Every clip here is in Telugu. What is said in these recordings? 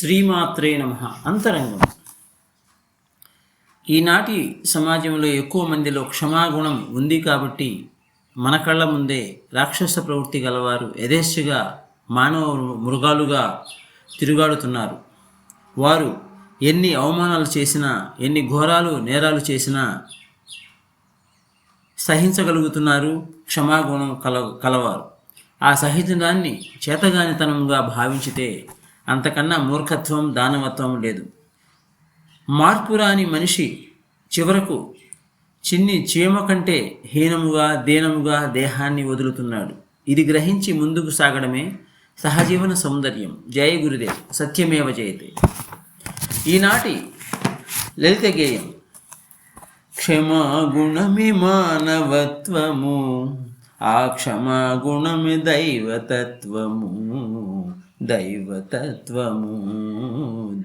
శ్రీమాత్రే నమ అంతరంగం. ఈనాటి సమాజంలో ఎక్కువ మందిలో క్షమాగుణం ఉంది కాబట్టి మన కళ్ళ ముందే రాక్షస ప్రవృత్తి గలవారు యథేచ్ఛగా మానవ మృగాలుగా తిరుగాడుతున్నారు. వారు ఎన్ని అవమానాలు చేసినా ఎన్ని ఘోరాలు నేరాలు చేసినా సహించగలుగుతున్నారు క్షమాగుణం కల కలవారు. ఆ సహించడాన్ని చేతగానితనంగా భావించితే అంతకన్నా మూర్ఖత్వం దానవత్వం లేదు. మార్పు రాని మనిషి చివరకు చిన్ని చీమ కంటే హీనముగా దీనముగా దేహాన్ని వదులుతున్నాడు. ఇది గ్రహించి ముందుకు సాగడమే సహజీవన సౌందర్యం. జయ గురుదేవ్. సత్యమేవ జయతే. ఈనాటి లలిత గేయం క్షమాగుణమి మానవత్వము ఆ క్షమాగుణమి దైవతత్వము. దైవతత్వము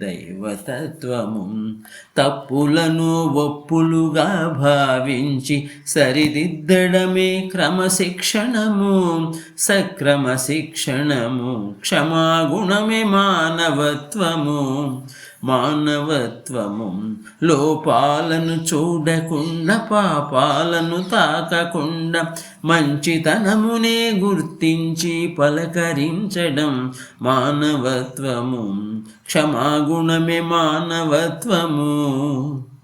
దైవతత్వము. తప్పులను ఒప్పులుగా భావించి సరిదిద్దడమే క్రమశిక్షణము. సక్రమ శిక్షణము క్షమాగుణమే మానవత్వము. మానవత్వము లోపాలను చూడకుండా పాపాలను తాకకుండా మంచితనమునే గుర్తించి పలకరించడం మానవత్వము. క్షమాగుణమే మానవత్వము.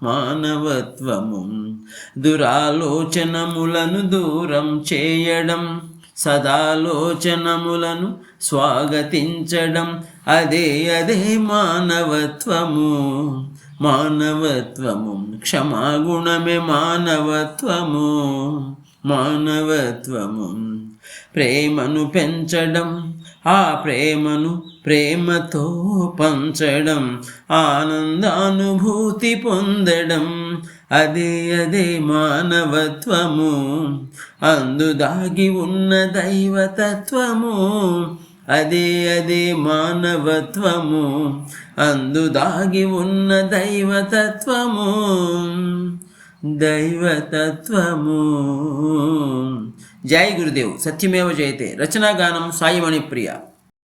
మానవత్వము. దురాలోచనములను దూరం చేయడం సదాలోచనములను స్వాగతించడం అదే అదే మానవత్వము. మానవత్వము క్షమాగుణమే మానవత్వము. మానవత్వము ప్రేమను పెంచడం ఆ ప్రేమను ప్రేమతో పంచడం ఆనందానుభూతి పొందడం అదే అదే మానవత్వము. అందు దాగి ఉన్న దైవతత్వము. అదే అదే మానవత్వము. అందు దాగి ఉన్న దైవతత్వము. దైవతత్వము. జై గురుదేవ్ సత్యమేవ జయతే. రచనా గానం సాయిమణి ప్రియ